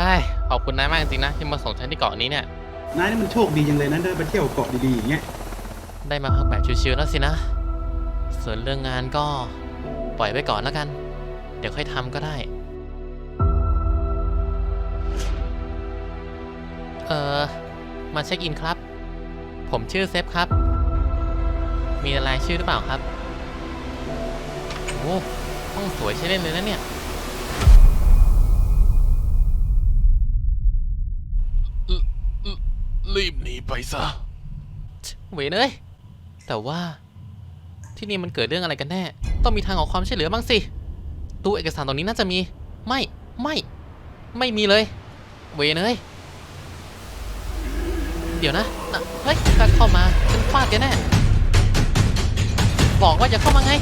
อ้ยขอบคุณนายมากจริงๆนะที่มาส่งฉันที่เกาะนี้เนี่ย นายนี่มันโชคดีจังเลยนะได้ไปเที่ยวเกาะดีๆอย่างเงี้ย ได้มาพักแบบชิวๆแล้วสินะ ส่วนเรื่องงานก็ปล่อยไว้ก่อนแล้วกัน เดี๋ยวค่อยทำก็ได้ เออมาเช็คอินครับ ผมชื่อเซฟครับ มีอะไรชื่อหรือเปล่าครับ โอ้ห้องสวยใช่เล่นเลยนะเนี่ย รีบหนีไปซะ เวยเอ้ยแต่ว่าที่นี่มันเกิดเรื่องอะไรกันแน่ ต้องมีทางออกความช่วยเหลือบ้างสิตู้เอกสารตรงนี้น่าจะมี ไม่ไม่ ไม่มีเลย เวยเอ้ยเดี๋ยวนะนะเฮ้ยถ้าเข้ามาฉันฟาดแกแน่ บอกว่าอย่าเข้ามาไง